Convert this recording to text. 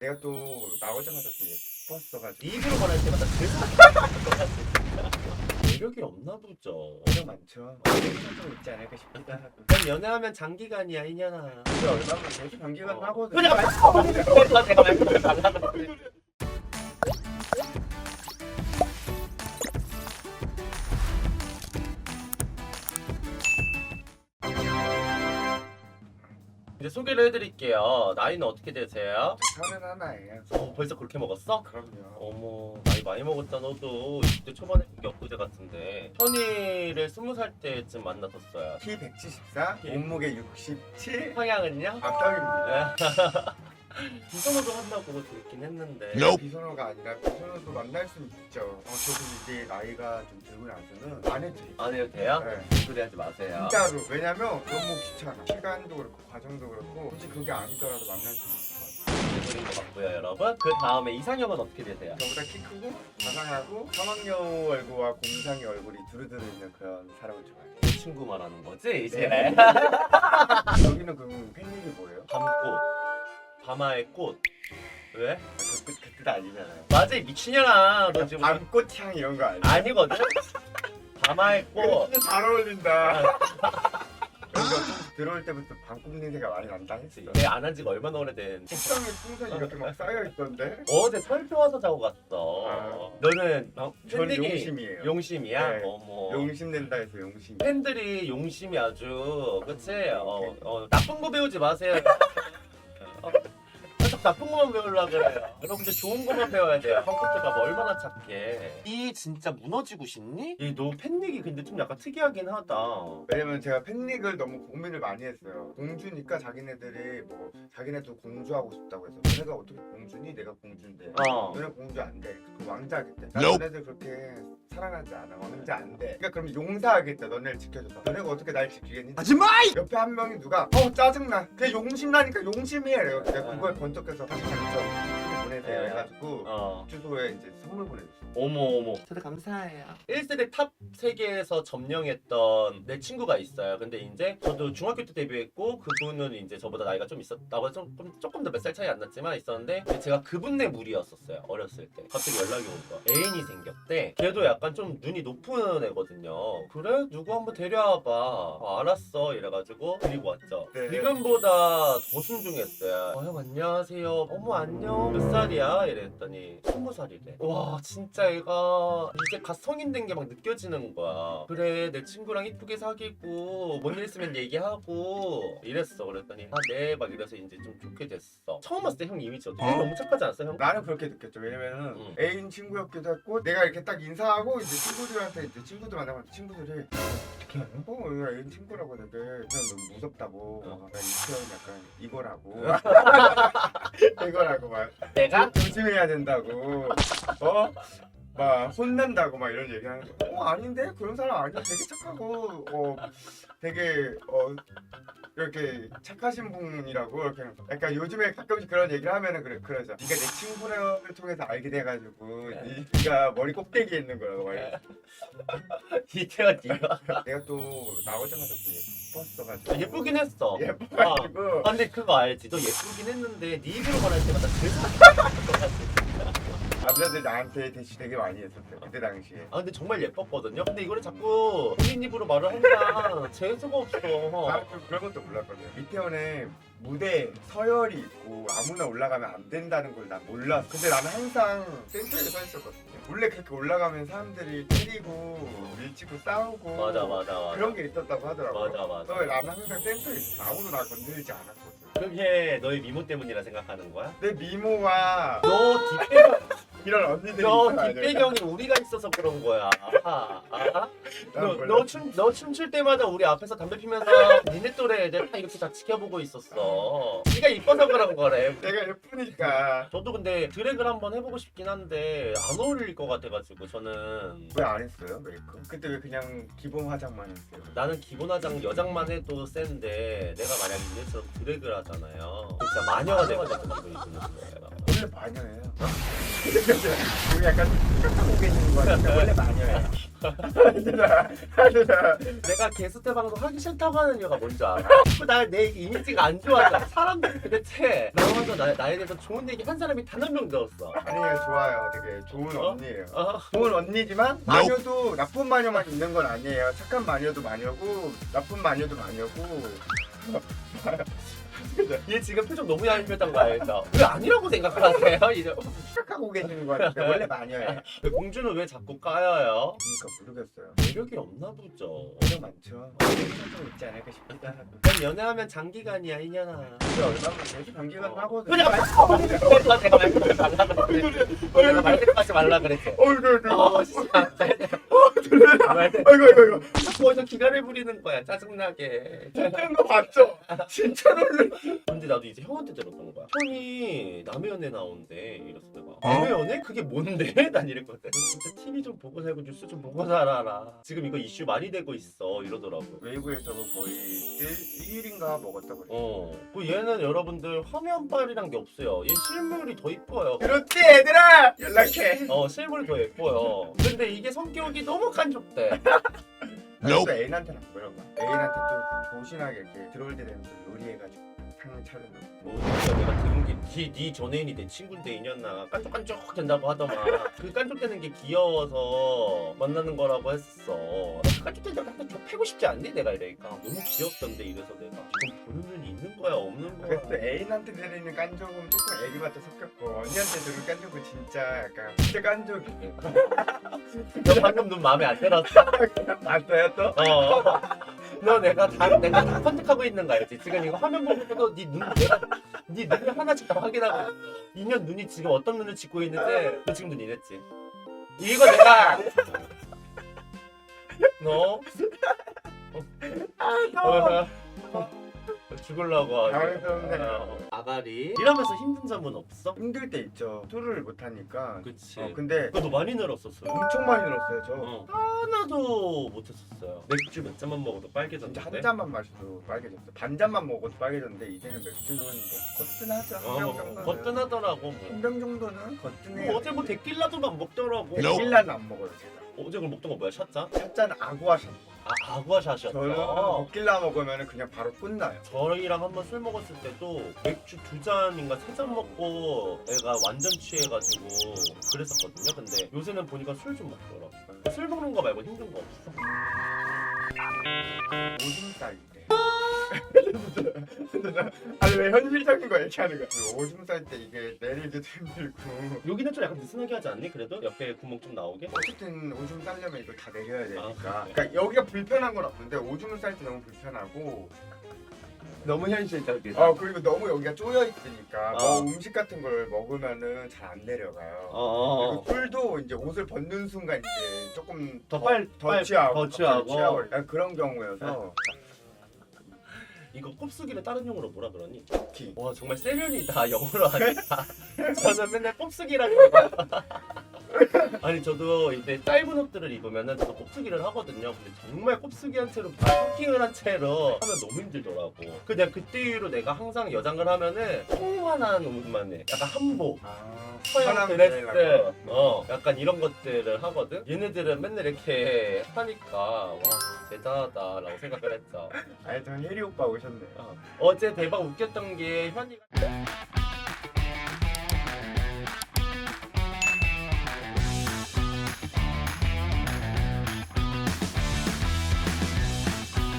내가 또 나오자마자 또 예뻤어가지고 입으로 말할 때마다 매력이 없나 보죠. 매력 많죠. 좀 있지 않을까 하고. 난 연애하면 장기간이야 이년아. 근데 얼마나 계속 단기간 어. 하거든. 그냥 말고 내가 내가 말고 달라고. 소개를 해드릴게요. 나이는 어떻게 되세요? 서른 하나예요. 어, 벌써 그렇게 먹었어? 그럼요. 어머 나이 많이 먹었다 너도 20대 초반에 엊그제 같은데 현이를 20살 때쯤 만났었어요 키 174, 몸무게 67. 성향은요? 앞당입니다. 비선호도 한다고 듣긴 했는데 비선호가 아니라 비선호도 만날 수 있죠. 어, 저도 이제 나이가 좀 들고 나서는 안 해도 돼요. 안 해도 돼요? 네. 소리 하지 마세요 진짜로. 왜냐면 너무 귀찮아. 시간도 그렇고 과정도 그렇고 굳이 그게 아니더라도 만날 수 있을 것 같아요. 소리인 것 같고요 여러분 그 다음에 이상형은 어떻게 되세요? 저보다 키 크고 자상하고 사막여우 얼굴과 공상의 얼굴이 두루두루 있는 그런 사람을 좋아해요. 내 친구 말하는 거지 이제 네. 여기는 그럼 팬닉이 뭐예요? 밤꽃 밤하의 꽃 왜? 그, 그, 그뜻 아니잖아요. 맞아 이 미친년아 너 지금 밤꽃향 이런 거 아니에요? 아니거든? 밤하의 꽃 진짜 잘 어울린다. 좀 들어올 때부터 방꿈 냄새가 많이 난다 했어. 내안한 지가 얼마나 오래된 책상에 풍선이 이렇게 막 쌓여 있던데. 어제 설표 와서 자고 갔어. 아. 너는 어, 전 팬들이 용심이에요. 용심이야? 네. 어머. 용심 낸다 해서 용심. 팬들이 용심이 아주 그치? 어, 어, 나쁜 거 배우지 마세요. 나쁜 거만 배우려 그래요. 여러분들 좋은 거만 배워야 돼요. 펑크트가 뭐 얼마나 착해. 이 진짜 무너지고 싶니? 이너 팬닉이 근데 좀 약간 특이하긴 하다. 왜냐면 제가 팬닉을 너무 고민을 많이 했어요. 공주니까 자기네들이 뭐 자기네도 공주하고 싶다고 해서 너네가 어떻게 공주니? 내가 공주인데. 어. 너네 공주 안 돼. 그 왕자겠대. 나 Nope. 너네들 그렇게 사랑하지 않아. 왕자 안 돼. 그러니까 그럼 용사하겠다. 너네를 지켜줘서. 너네가 어떻게 날 지키겠니? 하지 마! 옆에 한 명이 누가 어 짜증나. 그게 용심 나니까 용심이야. 그래요. 내가 아. 그거에 번쩍 해서 다시 당첨 보내세요 네. 해가지고 어. 주소에 이제 선물 보내줬어. 어머 어머. 저도 감사해요. 1세대 탑 세계에서 점령했던 내 친구가 있어요. 근데 이제 저도 중학교 때 데뷔했고 그분은 이제 저보다 나이가 좀 있었다고 조금 조금 더 몇 살 차이 안 났지만 있었는데 제가 그분네 무리였었어요. 어렸을 때. 갑자기 연락이 온 거야. 애인이 생겼대. 걔도 약간 좀 눈이 높은 애거든요. 그래? 누구 한번 데려와봐. 어, 알았어. 이래가지고 데리고 왔죠. 네. 지금보다 더 순중했어요. 어, 형 안녕하세요. 어머 안녕. 몇 살이야? 이랬더니 스무 살이래. 와 진짜 얘가 이제 갓 성인 된 게 막 느껴지는 거야. 그래 내 친구랑 이쁘게 사귀고 뭔 일 있으면 얘기하고 이랬어. 그랬더니 아네막 이래서 이제 좀 좋게 됐어. 처음 봤을 때 형 이미지 어때? 형 너무 착하지 않았어 형? 나는 그렇게 느꼈죠. 왜냐면은 응. 애인 친구였기도 했고 내가 이렇게 딱 인사하고 이제 친구들한테 이제 친구들 만나면 친구들이 어떻게 알아? 어, 이거 애인 친구라고 되게 그냥 너무 무섭다고 어. 막 이태원 약간 이거라고 이거라고 막 내가? 조심해야 된다고 어? 막 혼난다고 막 이런 얘기하는 거. 어 아닌데 그런 사람 아니야. 되게 착하고 어 되게 어 이렇게 착하신 분이라고 이렇게 약간 요즘에 가끔씩 그런 얘기를 하면은 그래 그러죠. 네가 내 친구를 통해서 알게 돼가지고 네. 네, 네가 머리 꼭대기에 있는 거라고 막 이러죠. 이태원 이거 내가 또 나오자마자 또 예뻤어가지고 예쁘긴 했어. 예뻐가지고 아 근데 그거 알지? 너 예쁘긴 했는데 네 입으로 말할 때마다 계속 남자들 나한테 대시 되게 많이 했었어요. 그때 당시에. 아 근데 정말 예뻤거든요. 근데 이거를 자꾸 본인 입으로 말을 하니까 재수가 없어. 나는 좀 그런 것도 몰랐거든요. 이태원에 무대 서열이 있고 아무나 올라가면 안 된다는 걸 난 몰랐어. 근데 나는 항상 센터에 서 있었거든요. 원래 그렇게 올라가면 사람들이 때리고 밀치고 싸우고 맞아 맞아 맞아. 그런 게 있었다고 하더라고요. 맞아 맞아. 그래서 나는 항상 센터에 있었어. 아무도 나 건드리지 않았거든. 그게 너의 미모 때문이라 생각하는 거야? 내 미모와 너 뒷배경, 이런 언니들이 너? 뒷배경이 우리가 있어서 그런 거야. 아, 아? 난 너, 몰라. 너, 춤, 너 춤출 때마다 우리 앞에서 담배 피면서 니네 또래 애들 다 이렇게 다 지켜보고 있었어. 네가 이뻐서 그런 거래. 내가 예쁘니까 저도 근데 드랙을 한번 해보고 싶긴 한데 안 어울릴 것 같아가지고 저는 왜 안 했어요 메이크업? 그때 왜 그냥 기본 화장만 했어요? 나는 기본 화장 여장만 해도 센데 내가 만약에 이제처럼 드랙을 하잖아요 진짜 마녀가 지고 있는 거예요 원래 마녀예요. 우리 약간 착각하고 계시는 거 같은데 원래 마녀예요. 내가 게스트 방송 하기 싫다고 하는 이유가 뭔지 알아? 나 내 이미지가 안 좋아져. 사람들이 도대체 나와서 나, 나에 대해서 좋은 얘기 한 사람이 단 한 명도 없어. 아니에요, 좋아요. 되게 좋은 어? 언니예요. 어? 좋은 언니지만 마녀도 나쁜 마녀만 있는 건 아니에요. 착한 마녀도 마녀고 나쁜 마녀도 마녀고. 얘 지금 표정 너무 얄미웠던 거 알죠? 왜 아니라고 생각하세요? 이제 착각하고 계시는 거 같은데 원래 마녀예요. 왜 공주는 왜 자꾸 까여요? 그러니까 모르겠어요. 매력이 없나 보죠. 매력 많죠. 매력이 좀 있지 않을까 싶기도 하고. 난 연애하면 장기간이야 이년아. 근데 얼마나 계속 경기가 하거든요. 그냥 말고 내가 말고 말라 그랬지. 내가 말고 하지 말라 그랬지. 어이구, 어. 진짜. 아이고, 아이고, 아이고. 거기서 기가를 부리는 거야 짜증나게. 진짜인 거 맞죠? 진짜 놀래. 근데 나도 이제 형한테 들었던 거야. 형이 남의 연애 나온대. 이랬어 내가. 남의 연애? 그게 뭔데? 난 이랬거든. 진짜 TV 좀 보고 살고 뉴스 좀 보고 살아라. 지금 이거 이슈 많이 되고 있어. 이러더라고. 웨이브에서 거의 1, 1일인가 먹었다고 그래. 어. 그 얘는 여러분들 화면빨이란 게 없어요. 얘 실물이 더 이뻐요. 그렇지, 얘들아! 연락해. 어 실물이 더 예뻐요. 근데 이게 성격이 너무 간접돼. 또 애인한테는 안 그런 거야. 애인한테 또 조신하게 이렇게 들어올 때 되면 또 요리해가지고 상을 차려놓고. 뭐 진짜 내가 들은 게네 전애인이 내 친구인데 이년나 깐족깐족 된다고 하더만 그 깐족대는 게 귀여워서 만나는 거라고 했어 깐족대는 약간 좀 패고 싶지 않니 내가 이러니까 너무 귀엽던데 이래서 내가 이건 보는 눈이 있는 거야 없는 거야 그래서 애인한테 들리는 깐족은 조금 애기맛도 섞였고 언니한테 들은 깐족은 진짜 약간 진짜 깐족이에요. 너 방금 눈 마음에 안 들었어? 맞아요 또? 어. 너 내가 다 내가 다 선택하고 있는 거 알지? 지금 이거 화면 보고도 네눈 내가 네 눈을 하나씩 다 확인하고 인연 눈이 지금 어떤 눈을 짓고 있는데 너 지금 눈 이랬지? 이거 내가 너 아, 어, 죽을라고 당황스럽네. 어, 아가리 이러면서 힘든 점은 없어? 힘들 때 있죠. 술을 못 하니까. 그치 어 근데 그래도 많이 늘었었어 엄청 많이 늘었어요 저. 어. 하나도 못했었어요 맥주 몇 잔만 먹어도 빨개졌는데 진짜 한 잔만 마셔도 빨개졌어. 반 잔만 먹어도 빨개졌는데 이제는 맥주는 뭐 거뜬하죠. 한병 어, 정도는. 거뜬하더라고 뭐. 한병 정도는 거뜬해요. 뭐 어제 뭐 데킬라도만 먹더라고. 데킬라는 안 먹어요 제가. 어제 그걸 먹던 거 뭐야? 샷잔? 첫잔 아구아샷. 아 아구아샷이었어. 저는 데킬라 먹으면 그냥 바로 끝나요. 저희랑 한번 술 먹었을 때도 맥주 두 잔인가 세 잔 먹고 애가 완전 취해가지고 그랬었거든요. 근데 요새는 보니까 술 좀 먹더라고. 술 먹는 거 말고 힘든 거 없어. 오줌 쌀 때. 아니 왜 현실적인 거 얘기하는 거야? 그 오줌 쌀 때 이게 내리기도 힘들고 여기는 좀 약간 느슨하게 하지 않니? 그래도 옆에 구멍 좀 나오게? 어쨌든 오줌 싸려면 이걸 다 내려야 되니까 아, 그러니까 여기가 불편한 건 없는데 오줌을 쌀 때 너무 불편하고 너무 현실적이다. 어 그리고 너무 여기가 쪼여 있으니까 뭐 어. 음식 같은 걸 먹으면은 잘 안 내려가요 어. 그리고 술도 이제 옷을 벗는 순간 이제 조금 더 빨- 더 빨- 취하고 더 취하고. 취하고 약간 그런 경우여서 이거 꼽수기를 다른 용어로 뭐라 그러니? 키. 와 정말 세련이다 영어로 하니까 저는 맨날 꼽수기라고 해요. 아니 저도 이제 짧은 옷들을 입으면은 저도 꼽수기를 하거든요. 근데 정말 꼽수기 한 채로 파킹을 한 채로 하면 너무 힘들더라고. 그냥 그때 이후로 내가 항상 여장을 하면은 통만한 옷만 해 약간 한복 아, 서양 사람 드레스. 어 약간 이런 것들을 하거든. 얘네들은 맨날 이렇게 하니까 와 대단하다라고 생각을 했죠. 아니 저 혜리 오빠 오셨네. 어, 어제 대박 웃겼던 게 현이가